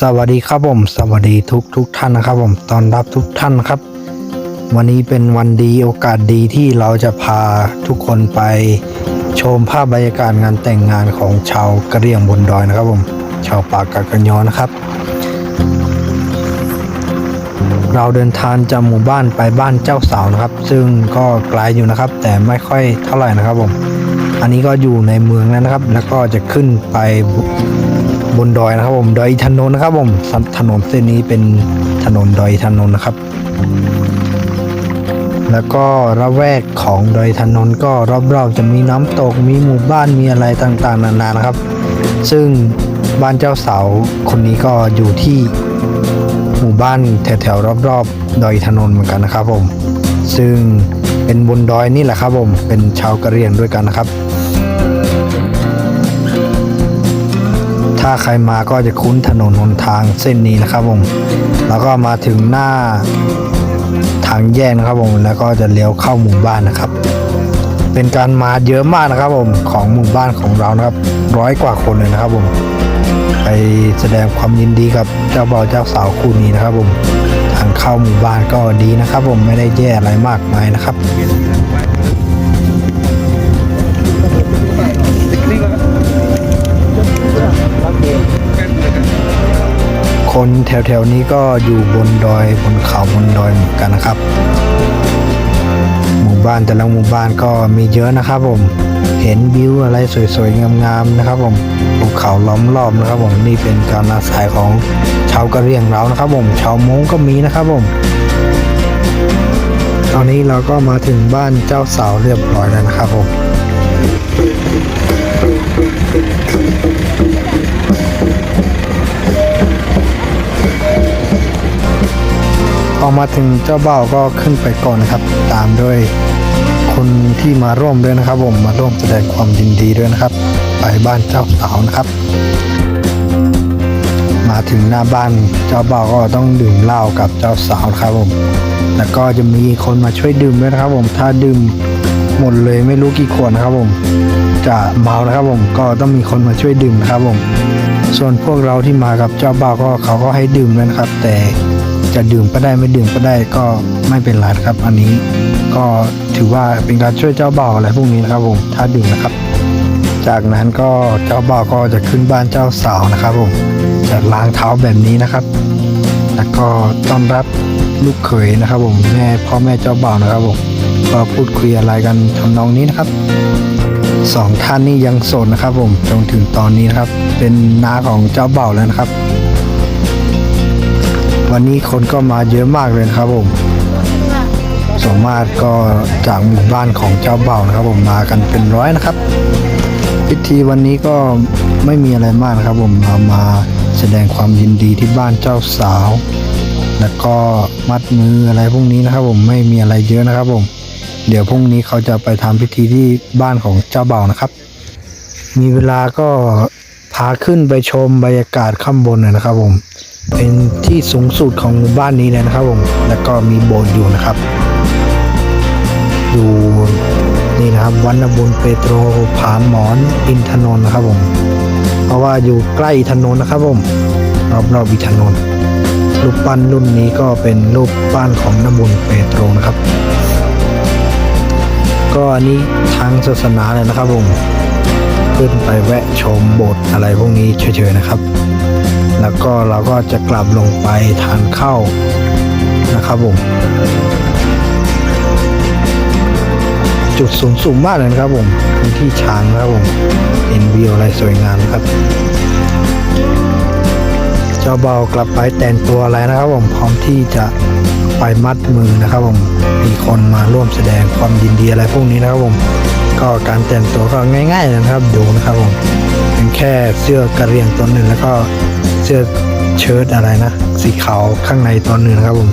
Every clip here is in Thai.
สวัสดีครับผมสวัสดีทุกทุกท่านนะครับผมตอนรับทุกท่านครับ วันนี้เป็นวันดีโอกาสดีที่เราจะพาทุกคนไปชมภาพบรรยากาศงานแต่งงานของชาวกะเรียงบนดอยนะครับผมชาวปากกากันยอนะครับ เราเดินทางจากหมู่บ้านไปบ้านเจ้าสาวนะครับ ซึ่งก็ไกลอยู่นะครับ แต่ไม่ค่อยเท่าไหร่นะครับผมอันนี้ก็อยู่ในเมืองแล้วนะครับ แล้วก็จะขึ้นไป บนดอยนะครับ ผมดอยอินนนะครับ ผมถนนเส้นนี้เป็นถนนดอยอินนนะครับ แล้วก็ระแวกของดอยอินนก็รอบๆจะมีน้ำตกมีหมู่บ้านมีอะไรต่างๆ นานานะครับ ซึ่งบ้านเจ้าสาวคนนี้ก็อยู่ที่หมู่บ้านแถวๆรอบๆดอยอินนเหมือนกันนะครับ ผม ซึ่งเป็นบนดอยนี่แหละครับ ผมเป็นชาวกะเหรี่ยงด้วยกันนะครับ ถ้าใครมาก็จะคุ้นถนนหนทางเส้นนี้นะครับผมแล้วก็มาถึงหน้าทางแยกนะครับผมแล้วก็จะเลี้ยวเข้าหมู่บ้านนะครับ เป็นการมาเยอะมากนะครับผมของหมู่บ้านของเรานะครับ ร้อยกว่าคนเลยนะครับผมไปแสดงความยินดีกับเจ้าบ่าวเจ้าสาวคู่นี้นะครับผมทางเข้าหมู่บ้านก็ดีนะครับ ผมไม่ได้แย่อะไรมากมายนะครับ คนแถวๆนี้ก็อยู่บนดอยบนเขาบนดอยเหมือนกันนะครับ หมู่บ้านแต่ละหมู่บ้านก็มีเยอะนะครับผมเห็นวิวอะไรสวยๆงามๆนะครับ ผมภูเขาล้อมรอบนะครับ ผมนี่เป็นการอาศัยของชาวกะเหรี่ยงเรานะครับ ผมชาวม้งก็มีนะครับผม ตอนนี้เราก็มาถึงบ้านเจ้าสาวเรียบร้อยแล้วนะครับผม พอมาถึงเจ้าเบ่าก็ขึ้นไปก่อนนะครับ ตามด้วยคนที่มาร่วมด้วยนะครับ ผมมาร่วมแสดงความยินดีด้วยนะครับ ไปบ้านเจ้าสาวนะครับ มาถึงหน้าบ้านเจ้าเบ่าก็ต้องดื่มเหล้ากับเจ้าสาวนะครับผมแล้วก็จะมีคนมาช่วยดื่มด้วยนะครับ ผมถ้าดื่มหมดเลยไม่รู้กี่ขวดนะครับผมจะเมานะครับผมก็ต้องมีคนมาช่วยดื่มนะครับผมส่วนพวกเราที่มากับเจ้าบ่าวก็เขาก็ให้ดื่มด้วยนะครับ แต่ จะดื่มก็ได้ไม่ดื่มก็ได้ก็ไม่เป็นไรครับ อันนี้ก็ถือว่าเป็นการช่วยเจ้าบ่าวอะไรพวกนี้นะครับผมถ้าดื่มนะครับ จากนั้นก็เจ้าบ่าวก็จะขึ้นบ้านเจ้าสาวนะครับผมจะล้างเท้าแบบนี้นะครับแล้วก็ต้อนรับลูกเขยนะครับผมแม่พ่อแม่เจ้าบ่าวนะครับผมก็พูดคุยอะไรกันทำนองนี้นะครับสองท่านนี่ยังโสดนะครับผมจนถึงตอนนี้นะครับ เป็นน้าของเจ้าเบ่าวแล้วนะครับ วันนี้คนก็มาเยอะมากเลยนะครับผมสมมาตรก็จากหมู่บ้านของเจ้าเบ่านะครับ ผมมากันเป็นร้อยนะครับ พิธีวันนี้ก็ไม่มีอะไรมากนะครับ ผมเรามาแสดงความยินดีที่บ้านเจ้าสาว แล้วก็มัดมืออะไรพวกนี้นะครับ ผมไม่มีอะไรเยอะนะครับ ผม เดี๋ยวพรุ่งนี้เขาจะไปทำพิธีที่บ้านของเจ้าเบ่านะครับ มีเวลาก็พาขึ้นไปชมบรรยากาศข้างบนนะครับ ผม เป็นที่สูงสุดของหมู่บ้านนี้เลยนะครับผมแล้วก็มีโบสถ์อยู่นะครับอยู่นี่นะครับวัดนบุญเปโตรผาหมอนอินทนนท์นะครับผมเพราะว่าอยู่ใกล้อินนนะครับผมรอบรอบๆอินทนนท์รูปปั้นรุ่นนี้ก็เป็นรูปปั้นของนบุญเปโตรนะครับ ก็อันนี้ทางศาสนาเลยนะครับผมขึ้นไปแวะชมโบสถ์อะไรพวกนี้เฉยๆนะครับ แล้วก็เราก็จะกลับลงไปทานข้าวนะครับผมจุดสูงสูงมากเลยนะครับผมพื้นที่ช้างนะครับผมเห็นวิวอะไรสวยงามนะครับ เจ้าเบากลับไปแต่งตัวอะไรนะครับผมพร้อมที่จะไปมัดมือนะครับผมมีคนมาร่วมแสดงความยินดีอะไรพวกนี้นะครับผม ก็การแต่งตัวก็ง่าย ๆนะครับดูนะครับผมเป็นแค่เสื้อกระเรียงตัวหนึ่งแล้วก็เสื้อเชิ้ตอะไรนะสีขาวข้างในตัวหนึ่งนะครับผม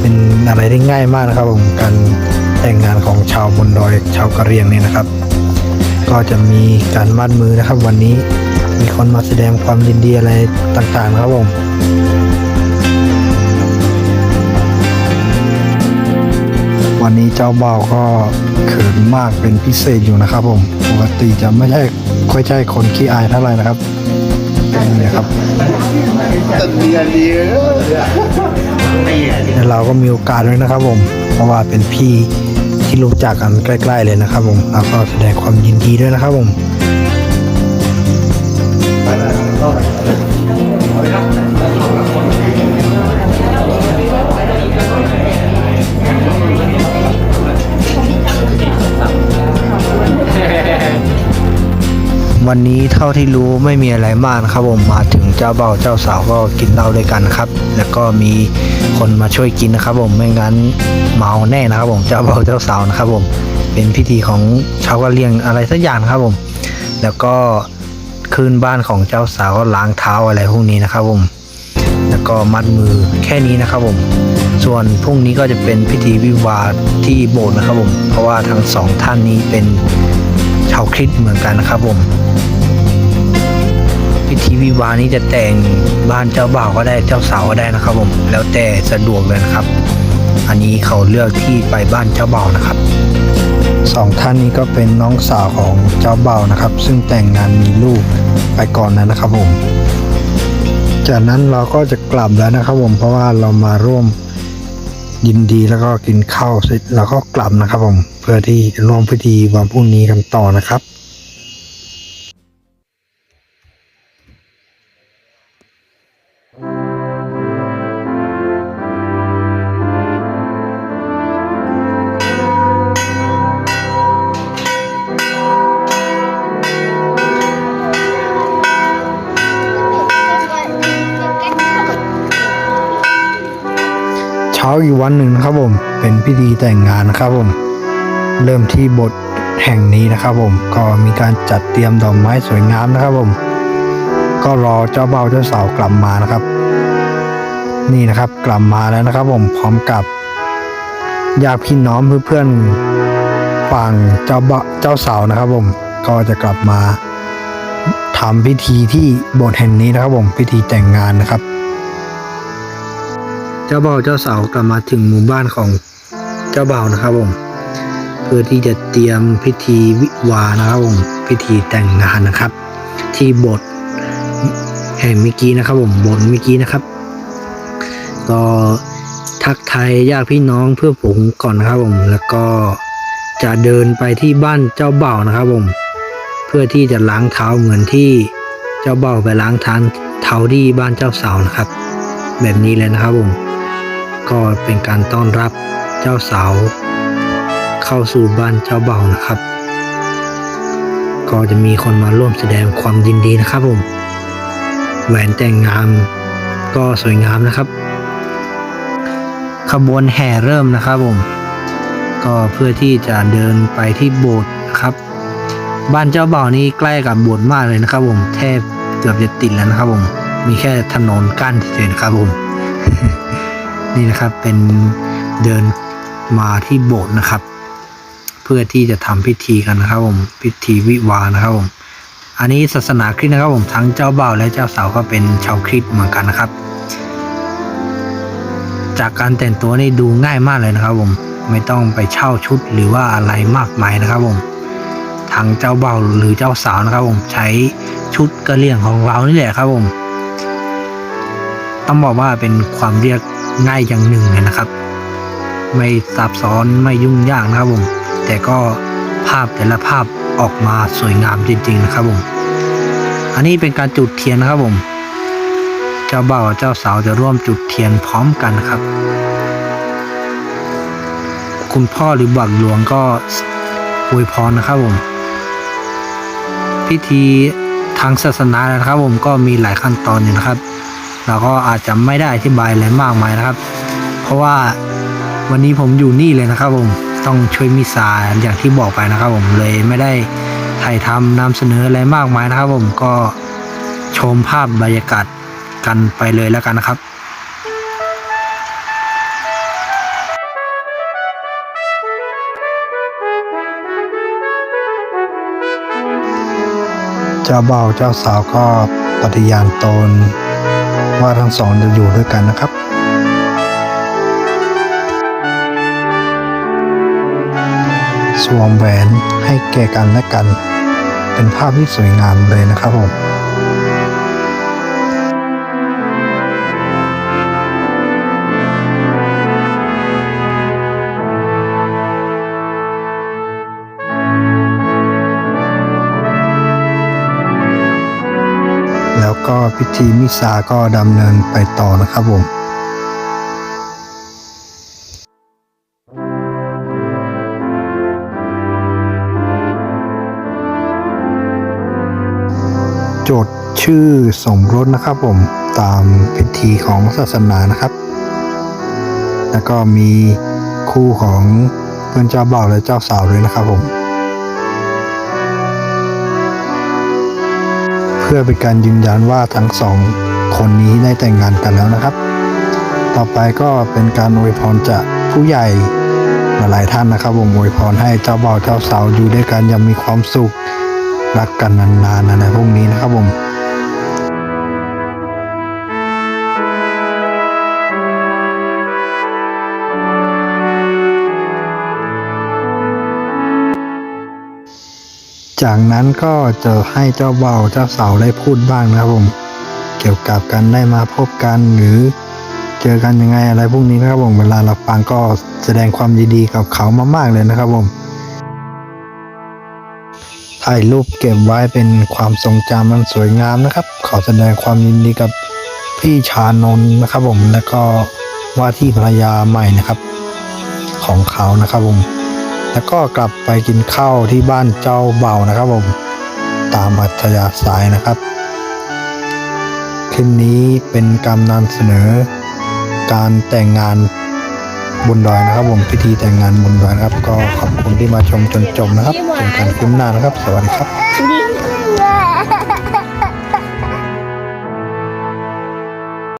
เป็นอะไรที่ง่ายมากนะครับผมการแต่งงานของชาวบนดอยชาวกะเรียงนี่นะครับ ก็จะมีการมัดมือนะครับ วันนี้มีคนมาแสดงความยินดีอะไรต่างๆนะครับผม วันนี้เจ้าเบ่าก็เขินมากเป็นพิเศษอยู่นะครับผมปกติจะไม่ใช่ค่อยใช่คนขี้อายเท่าไหร่นะครับเป็นไงครับและเราก็มีโอกาสด้วยนะครับผม เพราะว่าเป็นพี่ที่รู้จักกันใกล้ ๆ เลยนะครับผมเราก็แสดงความยินดีด้วยนะครับผม วันนี้เท่าที่รู้ไม่มีอะไรมากนะครับผมมาถึงเจ้าเบ่าเจ้าสาวก็กินเหล้าด้วยกันครับ แล้วก็มีคนมาช่วยกินนะครับผมไม่งั้นเมาแน่นะครับผมเจ้าเบ่าเจ้าสาวนะครับผมเป็นพิธีของชาวกะเหรี่ยงอะไรสักอย่างครับผม แล้วก็คืนบ้านของเจ้าสาวก็ล้างเท้าอะไรพวกนี้นะครับผมแล้วก็มัดมือแค่นี้นะครับผม ส่วนพรุ่งนี้ก็จะเป็นพิธีวิวาที่โบสถ์นะครับผม เพราะว่าทั้งสองท่านนี้เป็นาวคริสเหมือนกันนะครับผมพิธีวิวานี้จะแต่งบ้านเจ้าบ่าวก็ได้เจ้าสาวก็ได้นะครับผมแล้วแต่สะดวกเลยนะครับ อันนี้เขาเลือกที่ไปบ้านเจ้าบ่าวนะครับสองท่านนี้ก็เป็นน้องสาวของเจ้าบ่าวนะครับ ซึ่งแต่งงานมีลูกไปก่อนนั้นนะครับผม จากนั้นเราก็จะกลับแล้วนะครับผมเพราะว่าเรามาร่วม ยินดีแล้วก็กินข้าวเสร็จแล้วก็กลับนะครับผมเพื่อที่จะร่วมพิธีวันพรุ่งนี้กันต่อนะครับ ช้าอีกวันหนึ่งนะครับผม เป็นพิธีแต่งงานนะครับผม เริ่มที่โบทแห่งนี้นะครับผม ก็มีการจัดเตรียมดอกไม้สวยงามนะครับผม ก็รอเจ้าเบ่าวเจ้าสาวกลับมานะครับ นี่นะครับกลับมาแล้วนะครับ ผมพร้อมกับญาติพี่น้องเพื่อนๆฝั่งเจ้าบ่าเจ้าสาวนะครับ ผมก็จะกลับมาทำพิธีที่โบสถ์แห่งนี้นะครับ ผมพิธีแต่งงานนะครับ เจ้าบ่าวเจ้าสาวกลับมาถึงหมู่บ้านของเจ้าบ่าวนะครับผมเพื่อที่จะเตรียมพิธีวิวานะครับผมพิธีแต่งงานนะครับ ที่โบสถ์แห่งเมื่อกี้นะครับผมโบสถ์เมื่อกี้นะครับ ก็ทักทายญาติพี่น้องเพื่อฝูงก่อนนะครับผมแล้วก็จะเดินไปที่บ้านเจ้าบ่าวนะครับผมเพื่อที่จะล้างเท้าเหมือนที่เจ้าบ่าวไปล้างท้าเท้าที่บ้านเจ้าสาวนะครับ แบบนี้เลยนะครับผม ก็เป็นการต้อนรับเจ้าสาว เข้าสู่บ้านเจ้าบ่าวนะครับ ก็จะมีคนมาร่วมแสดงความยินดีนะครับผม แหวนแต่งงานก็สวยงามนะครับ ขบวนแห่เริ่มนะครับผมก็เพื่อที่จะเดินไปที่โบสถ์นะครับ บ้านเจ้าบ่าวนี่ใกล้กับโบสถ์มากเลยนะครับ ผมแทบเกือบจะติดแล้วนะครับผมมีแค่ถนนกั้นเฉยๆนะครับผม นี่นะครับเป็นเดินมาที่โบสถ์นะครับ เพื่อที่จะทำพิธีกันนะครับผมพิธีวิวานะครับผมอันนี้ศาสนาคริสต์นะครับผมทั้งเจ้าบ่าวและเจ้าสาวก็เป็นชาวคริสต์เหมือนกันนะครับ จากการแต่งตัวนี่ดูง่ายมากเลยนะครับผมไม่ต้องไปเช่าชุดหรือว่าอะไรมากมายนะครับผมทางเจ้าบ่าวหรือเจ้าสาวนะครับผมใช้ชุดกระเลี่ยงของเรานี่แหละครับผม ต้องบอกว่าเป็นความเรียก ง่ายอย่างหนึ่งเลยนะครับ ไม่ซับซ้อนไม่ยุ่งยากนะครับผมแต่ก็ภาพแต่ละภาพออกมาสวยงามจริง ๆ นะครับผมอันนี้เป็นการจุดเทียนนะครับผม เจ้าบ่าวเจ้าสาวจะร่วมจุดเทียนพร้อมกันนะครับ คุณพ่อหรือบักหลวงก็อวยพรนะครับผม พิธีทางศาสนานะครับผมก็มีหลายขั้นตอนอยู่นะครับ เราก็อาจจะไม่ได้อธิบายอะไรมากมายนะครับ เพราะว่าวันนี้ผมอยู่นี่เลยนะครับผมต้องช่วยมิสาอย่างที่บอกไปนะครับ ผมเลยไม่ได้ถ่ายทำนำเสนออะไรมากมายนะครับ ผมก็ชมภาพบรรยากาศกันไปเลยแล้วกันนะครับเจ้าบ่าวเจ้าสาวก็ปฏิญาณตน ว่าทั้งสองจะอยู่ด้วยกันนะครับสวมแหวนให้แก่กันและกัน เป็นภาพที่สวยงามเลยนะครับผม ก็พิธีมิสาก็ดำเนินไปต่อนะครับผมจดชื่อสมรสนะครับผมตามพิธีของศาสนานะครับ แล้วก็มีคู่ของเพื่อนเจ้าบ่าวและเจ้าสาวด้วยนะครับผม เพื่อเป็นการยืนยันว่าทั้งสองคนนี้ได้แต่งงานกันแล้วนะครับ ต่อไปก็เป็นการอวยพรจากผู้ใหญ่หลายท่านนะครับผมอวยพรให้เจ้าบ่าวเจ้าสาวอยู่ด้วยกันยังมีความสุขรักกันนานๆนะไรพวกนี้นะครับผม จากนั้นก็จะให้เจ้าเบาเจ้าสาวได้พูดบ้างนะครับผมเกี่ยวกับการได้มาพบกันหรือเจอกันยังไงอะไรพวกนี้นะครับผมเวลาเราฟังก็แสดงความยินดีกับเขามากๆเลยนะครับผมถ่ายรูปเก็บไว้เป็นความทรงจำมันสวยงามนะครับ ขอแสดงความยินดีกับพี่ชานนท์นะครับผมแล้วก็ว่าที่ภรรยาใหม่นะครับ ของเขานะครับผม แล้วก็กลับไปกินข้าวที่บ้านเจ้าเบ่านะครับผม ตามอัธยาศัยนะครับคลิปนี้เป็นการนำเสนอ การแต่งงานบนดอยนะครับ ผมพิธีแต่งงานบนดอยนะครับ ก็ขอบคุณที่มาชมจนจบนะครับเจอกันคลิปหน้านะครับ สวัสดีครับ